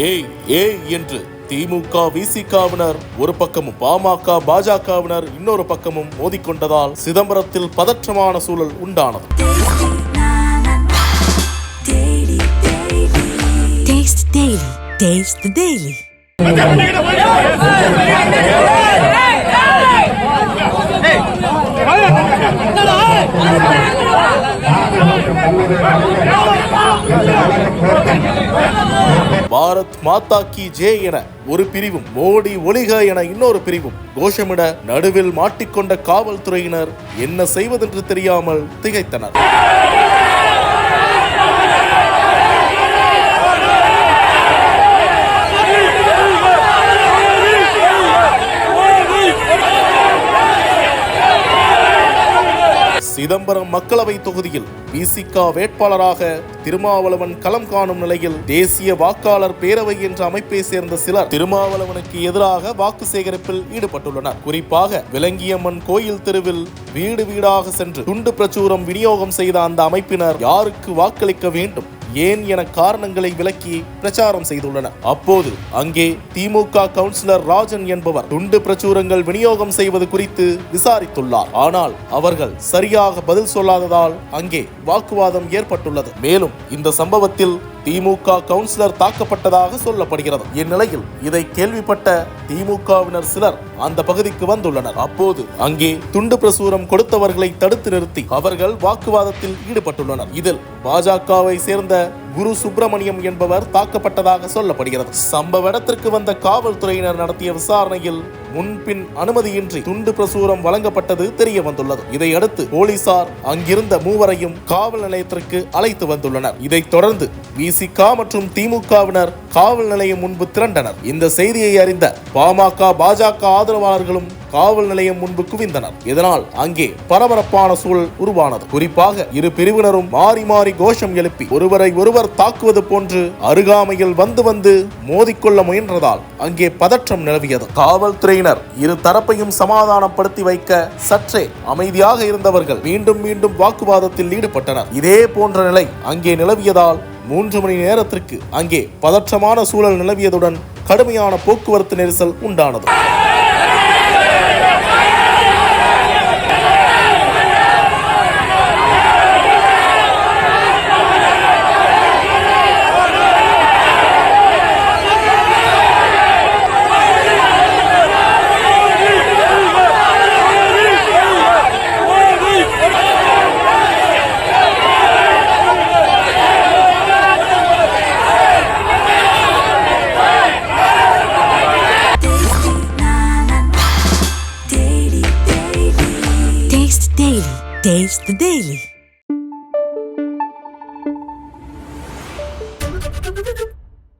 ஏய் ஏய் என்று திமுக விசிகாவினர் ஒரு பக்கமும் பாமக பாஜகவினர் இன்னொரு பக்கமும் மோதிக்கொண்டதால் சிதம்பரத்தில் பதற்றமான சூழல் உண்டானது Taste the Daily. Bharat Mata Ki J என ஒரு பிரிவும் மோடி ஒளிக என இன்னொரு பிரிவும் கோஷமிட நடுவில் மாட்டிக்கொண்ட காவல்துறையினர் என்ன செய்வதென்று தெரியாமல் திகைத்தனர். சிதம்பரம் மக்களவை தொகுதியில் விசிக வேட்பாளராக திருமாவளவன் களம் காணும் நிலையில் தேசிய வாக்காளர் பேரவை என்ற அமைப்பை சேர்ந்த சிலர் திருமாவளவனுக்கு எதிராக வாக்கு சேகரிப்பில் ஈடுபட்டுள்ளனர். குறிப்பாக விலங்கியம்மன் கோயில் தெருவில் வீடு வீடாக சென்று துண்டு பிரச்சுரம் விநியோகம் செய்த அந்த அமைப்பினர் யாருக்கு வாக்களிக்க வேண்டும்? ஏன் என காரணங்களை விளக்கி பிரச்சாரம் செய்துள்ளன அப்போது அங்கே திமுக கவுன்சிலர் ராஜன் என்பவர் துண்டு பிரச்சுரங்கள் விநியோகம் செய்வது குறித்து விசாரித்துள்ளார். ஆனால் அவர்கள் சரியாக பதில் சொல்லாததால் அங்கே வாக்குவாதம் ஏற்பட்டுள்ளது. மேலும் இந்த சம்பவத்தில் திமுக கவுன்சிலர் தாக்கப்பட்டதாக சொல்லப்படுகிறது. இந்நிலையில் இதை கேள்விப்பட்ட திமுகவினர் சிலர் அந்த பகுதிக்கு வந்துள்ளனர். அப்போது அங்கே துண்டு பிரசுரம் கொடுத்தவர்களை தடுத்து நிறுத்தி அவர்கள் வாக்குவாதத்தில் ஈடுபட்டுள்ளனர். இதில் பாஜகவை சேர்ந்த குரு சுப்பிரமணியம் என்பவர் தாக்கப்பட்டதாக சொல்லப்படுகிறது. சம்பவ இடத்திற்கு வந்த காவல்துறையினர் நடத்திய விசாரணையில் முன்பின் அனுமதியின்றி துண்டு பிரசுரம் வழங்கப்பட்டது தெரிய வந்துள்ளது. இதையடுத்து போலீசார் அங்கிருந்த மூவரையும் காவல் நிலையத்திற்கு அழைத்து வந்துள்ளனர். இதைத் தொடர்ந்து விசிக மற்றும் திமுகவினர் காவல் நிலையம் முன்பு திரண்டனர். இந்த செய்தியை அறிந்த பாமக பாஜக ஆதரவாளர்களும் காவல் நிலையம் முன்பு குவிந்தனர். இதனால் அங்கே பரபரப்பான சூழல் உருவானது. குறிப்பாக இரு பிரிவினரும் மாறி மாறி கோஷம் எழுப்பி ஒருவரை ஒருவர் தாக்குவது போன்று அருகாமையில் வந்து வந்து மோதிக்கொள்ள முயன்றதால் அங்கே பதற்றம் நிலவியது. காவல்துறையினர் இரு தரப்பையும் சமாதானப்படுத்தி வைக்க சற்றே அமைதியாக இருந்தவர்கள் மீண்டும் மீண்டும் வாக்குவாதத்தில் ஈடுபட்டனர். இதே போன்ற நிலை அங்கே நிலவியதால் மூன்று மணி நேரத்திற்கு அங்கே பதற்றமான சூழல் நிலவியதுடன் கடுமையான போக்குவரத்து நெரிசல் உண்டானது. Daily.